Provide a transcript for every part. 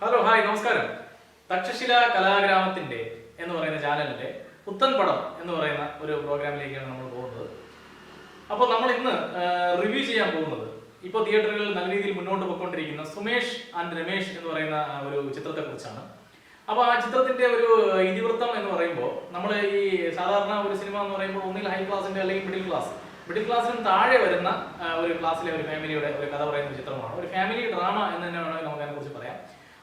Hello hi നമസ്കാരം. തക്ഷശില കലാഗ്രാമത്തിന്റെ എന്ന് പറയുന്ന ചാനലിന്റെ പുത്തൻ പടം എന്ന് പറയുന്ന ഒരു പ്രോഗ്രാമിലേക്കാണ് നമ്മൾ പോകുന്നത്. അപ്പോൾ നമ്മൾ ഇന്ന് റിവ്യൂ ചെയ്യാൻ പോകുന്നത് ഇപ്പോൾ തിയേറ്ററുകളിൽ നല്ല രീതിയിൽ മുന്നോട്ട് പോയിക്കൊണ്ടിരിക്കുന്ന സുമേഷ് ആൻഡ് രമേഷ് എന്ന് പറയുന്ന ഒരു ചിത്രത്തെ കുറിച്ചാണ് അപ്പോൾ ആ ചിത്രത്തിന്റെ ഒരു ഇതിവൃത്തം എന്ന് പറയുമ്പോൾ നമ്മൾ ഈ സാധാരണ ഒരു സിനിമ എന്ന് പറയുമ്പോൾ ഒന്നിൽ ഹൈ ക്ലാസിന്റെ അല്ലെങ്കിൽ മിഡിൽ ക്ലാസ് മിഡിൽ ക്ലാസ്സിന് താഴെ വരുന്ന ഒരു ക്ലാസ്സിലെ ഒരു ഫാമിലിയുടെ ഒരു കഥ പറയുന്ന ചിത്രമാണ്. ഒരു ഫാമിലി ഡ്രാമ എന്ന് തന്നെ വേണമെങ്കിൽ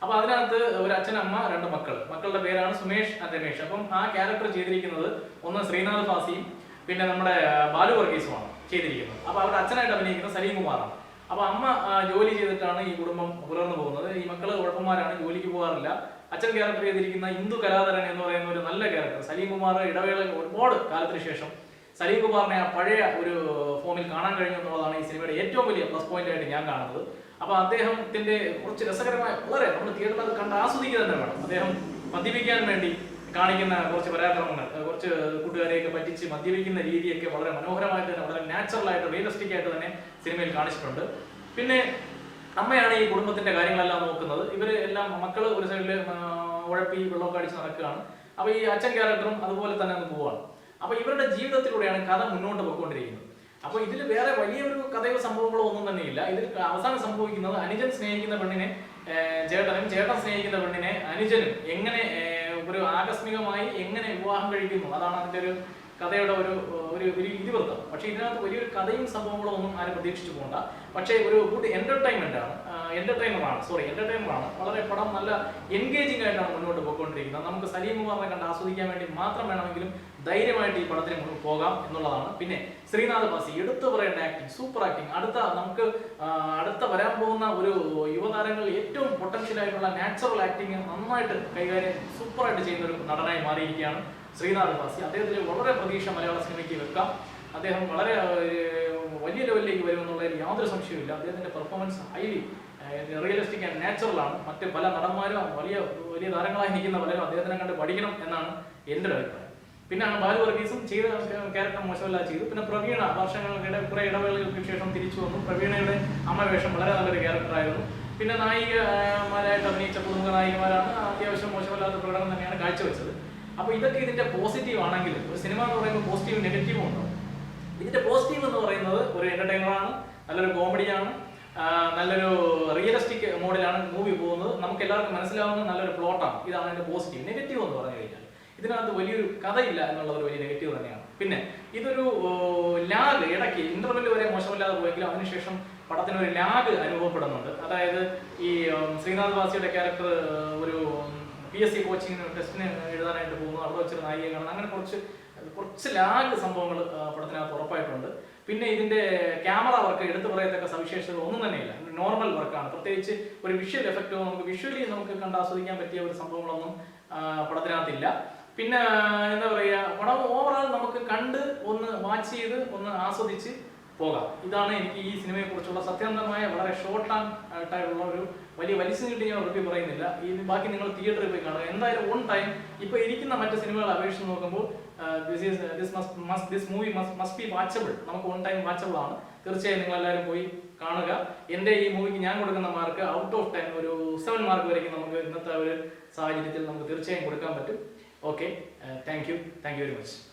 അപ്പൊ അതിനകത്ത് ഒരു അച്ഛൻ അമ്മ രണ്ട് മക്കൾ മക്കളുടെ പേരാണ് സുമേഷ് രമേഷ്. അപ്പം ആ ക്യാരക്ടർ ചെയ്തിരിക്കുന്നത് ഒന്ന് ശ്രീനാഥ് ഫാസിയും പിന്നെ നമ്മുടെ ബാലു വർഗീസുമാണ് ചെയ്തിരിക്കുന്നത്. അപ്പൊ അവരുടെ അച്ഛനായിട്ട് അഭിനയിക്കുന്ന സലീം കുമാറാണ് അപ്പൊ അമ്മ ജോലി ചെയ്തിട്ടാണ് ഈ കുടുംബം പുലർന്നു പോകുന്നത്. ഈ മക്കൾ കുഴപ്പന്മാരാണ് ജോലിക്ക് പോകാറില്ല. അച്ഛൻ ക്യാരക്ടർ ചെയ്തിരിക്കുന്ന ഹിന്ദു കലാധരൻ എന്ന് പറയുന്ന ഒരു നല്ല ക്യാരക്ടർ സലീം കുമാർ ഇടവേള ഒരുപാട് കാലത്തിന് ശേഷം സലീം കുമാറിനെ ആ പഴയ ഒരു ഫോമിൽ കാണാൻ കഴിഞ്ഞു എന്നുള്ളതാണ് ഈ സിനിമയുടെ ഏറ്റവും വലിയ പ്ലസ് പോയിന്റ് ആയിട്ട് ഞാൻ കാണുന്നത്. അപ്പൊ അദ്ദേഹത്തിന്റെ കുറച്ച് രസകരമായ വളരെ നമ്മൾ തിയേറ്ററിൽ അത് കണ്ട് ആസ്വദിക്കുക തന്നെ വേണം. അദ്ദേഹം മദ്യപിക്കാൻ വേണ്ടി കാണിക്കുന്ന കുറച്ച് പരാക്രമങ്ങൾ കുറച്ച് കൂട്ടുകാരെയൊക്കെ പറ്റിച്ച് മദ്യപിക്കുന്ന രീതിയൊക്കെ വളരെ മനോഹരമായിട്ട് തന്നെ വളരെ നാച്ചുറൽ ആയിട്ട് റിയലിസ്റ്റിക് ആയിട്ട് തന്നെ സിനിമയിൽ കാണിച്ചിട്ടുണ്ട്. പിന്നെ അമ്മയാണ് ഈ കുടുംബത്തിന്റെ കാര്യങ്ങളെല്ലാം നോക്കുന്നത്. ഇവർ എല്ലാം മക്കൾ ഒരു സൈഡിൽ ഉഴപ്പി വെള്ളമൊക്കെ അടിച്ച് നടക്കുകയാണ്. അപ്പൊ ഈ അച്ഛൻ ക്യാരക്ടറും അതുപോലെ തന്നെ അങ്ങ് പോവാണ്. അപ്പൊ ഇവരുടെ ജീവിതത്തിലൂടെയാണ് കഥ മുന്നോട്ട് പോയിക്കൊണ്ടിരിക്കുന്നത്. അപ്പൊ ഇതിൽ വേറെ വലിയൊരു കഥയോ സംഭവങ്ങളോ ഒന്നും തന്നെ ഇല്ല ഇതിൽ അവസാനം സംഭവിക്കുന്നത് അനുജൻ സ്നേഹിക്കുന്ന പെണ്ണിനെ ചേട്ടനും ചേട്ടൻ സ്നേഹിക്കുന്ന പെണ്ണിനെ അനുജനും എങ്ങനെ ഒരു ആകസ്മികമായി എങ്ങനെ വിവാഹം കഴിക്കുന്നു? അതാണ് അതിന്റെ ഒരു കഥയുടെ ഒരു ഒരു ഇതിവൃത്തം. പക്ഷേ ഇതിനകത്ത് വലിയൊരു കഥയും സംഭവങ്ങളോ ഒന്നും ആരും പ്രതീക്ഷിച്ചു പോകണ്ട പക്ഷേ ഒരു ഗുഡ് എന്റർടൈൻമെന്റ് ആണ്. എന്റർടൈനർ ആണ്. സോറി ആണ്. വളരെ പടം നല്ല എൻഗേജിംഗ് ആയിട്ടാണ് മുന്നോട്ട് പോയിക്കൊണ്ടിരിക്കുന്നത്. നമുക്ക് സലീം കുമാറിനെ കണ്ട് ആസ്വദിക്കാൻ വേണ്ടി മാത്രം വേണമെങ്കിലും ധൈര്യമായിട്ട് ഈ പടത്തിന് മുന്നിൽ പോകാം എന്നുള്ളതാണ്. പിന്നെ ശ്രീനാഥ് ബാസി എടുത്തു പറയേണ്ട ആക്ടിങ് സൂപ്പർ ആക്ടിങ് അടുത്ത നമുക്ക് അടുത്ത വരാൻ പോകുന്ന ഒരു യുവതാരങ്ങളിൽ ഏറ്റവും പൊട്ടൻഷ്യൽ ആയിട്ടുള്ള നാച്ചുറൽ ആക്ടിങ് നന്നായിട്ട് കൈകാര്യം സൂപ്പറായിട്ട് ചെയ്യുന്ന ഒരു നടനായി മാറിയിരിക്കുകയാണ് ശ്രീനാഥ് ബാസി. അദ്ദേഹത്തിന് വളരെ പ്രതീക്ഷ മലയാള സിനിമയ്ക്ക് വെക്കാം. അദ്ദേഹം വളരെ വലിയ ലെവലിലേക്ക് വരുമെന്നുള്ളതിൽ യാതൊരു സംശയവുമില്ല. അദ്ദേഹത്തിന്റെ performance highly realistic and natural ആണ്. മറ്റ് പല നടന്മാരും വലിയ വലിയ താരങ്ങളായി നിൽക്കുന്ന പലരും അദ്ദേഹത്തിനെ കണ്ട് പഠിക്കണം എന്നാണ് എന്റെ ഒരു അഭിപ്രായം. പിന്നെ ബാലു വർഗീസും ചെയ്ത ക്യാരക്ടർ മോശമല്ല ചെയ്തു. പിന്നെ പ്രവീണ വർഷങ്ങളുടെ കുറെ ഇടവേളകൾക്ക് ശേഷം തിരിച്ചു വന്നു. പ്രവീണയുടെ അമ്മ വേഷം വളരെ നല്ലൊരു ക്യാരക്ടറായിരുന്നു പിന്നെ നായികമാരായിട്ട് അഭിനയിച്ച പുതുമുഖ നായികമാരാണ്. അത്യാവശ്യം മോശമല്ലാത്ത പ്രകടനം തന്നെയാണ് കാഴ്ചവെച്ചത്. അപ്പൊ ഇതൊക്കെ ഇതിന്റെ പോസിറ്റീവ് ആണെങ്കിൽ ഒരു സിനിമ എന്ന് പറയുമ്പോൾ പോസിറ്റീവ് നെഗറ്റീവും ഉണ്ടാവും ഇതിന്റെ പോസിറ്റീവ് എന്ന് പറയുന്നത് ഒരു എന്റർടൈനർ ആണ് നല്ലൊരു കോമഡിയാണ് നല്ലൊരു റിയലിസ്റ്റിക് മോഡിലാണ് മൂവി പോകുന്നത്. നമുക്ക് എല്ലാവർക്കും മനസ്സിലാവുന്ന നല്ലൊരു പ്ലോട്ടാണ് ഇതാണ് അതിന്റെ പോസിറ്റീവ് നെഗറ്റീവ് എന്ന് പറഞ്ഞു കഴിഞ്ഞാൽ. ഇതിനകത്ത് വലിയൊരു കഥയില്ല എന്നുള്ള ഒരു വലിയ നെഗറ്റീവ് തന്നെയാണ്. പിന്നെ ഇതൊരു ലാഗ് ഇടയ്ക്ക് ഇന്റർവെൽ വരെ മോശമില്ലാതെ പോയെങ്കിലും അതിനുശേഷം പടത്തിന് ഒരു ലാഗ് അനുഭവപ്പെടുന്നുണ്ട്. അതായത് ഈ ശ്രീനാഥ് വാസിയുടെ ക്യാരക്ടർ ഒരു പി എസ് സി കോച്ചിങ്ങിന് ടെസ്റ്റിന് എഴുതാനായിട്ട് പോകുന്നു. അവിടെ വെച്ചൊരു നായിക കാണുന്നു. അങ്ങനെ കുറച്ച് കുറച്ച് ലാഗ് സംഭവങ്ങൾ പടത്തിനകത്ത് ഉറപ്പായിട്ടുണ്ട്. പിന്നെ ഇതിന്റെ ക്യാമറ വർക്ക് എടുത്തു പറയത്തക്ക സവിശേഷതകൾ ഒന്നും തന്നെയില്ല. നോർമൽ വർക്കാണ് പ്രത്യേകിച്ച് ഒരു വിഷ്വൽ എഫക്റ്റോ നമുക്ക് വിഷ്വലി നമുക്ക് കണ്ട് ആസ്വദിക്കാൻ പറ്റിയ ഒരു സംഭവങ്ങളൊന്നും പടത്തിനകത്തില്ല. പിന്നെ എന്താ പറയുക പടം ഓവറോൾ നമുക്ക് കണ്ട് ഒന്ന് വാച്ച് ചെയ്ത് ഒന്ന് ആസ്വദിച്ച് പോകാം. ഇതാണ് എനിക്ക് ഈ സിനിമയെ കുറിച്ചുള്ള സത്യസന്ധമായ വളരെ ഷോർട്ട് ആയിട്ടുള്ള ഒരു വലിയ വലിച്ചു കിട്ടി ഞാൻ റിവ്യൂ പറയുന്നില്ല. ഈ ബാക്കി നിങ്ങൾ തിയേറ്ററിൽ പോയി കാണുക. എന്തായാലും ഓൺ ടൈം ഇപ്പൊ ഇരിക്കുന്ന മറ്റ് സിനിമകൾ അപേക്ഷിച്ച് നോക്കുമ്പോൾ this movie must be watchable നമുക്ക് ഓൺ ടൈം വാച്ചബിൾ ആണ്. തീർച്ചയായും നിങ്ങൾ എല്ലാവരും പോയി കാണുക. എന്റെ ഈ മൂവിക്ക് ഞാൻ കൊടുക്കുന്ന മാർക്ക് ഔട്ട് ഓഫ് ടെൻ ഒരു സെവൻ മാർക്ക് വരെയും നമുക്ക് ഇന്നത്തെ ഒരു സാഹചര്യത്തിൽ നമുക്ക് തീർച്ചയായും കൊടുക്കാൻ പറ്റും. Okay, uh, thank you. Thank you very much.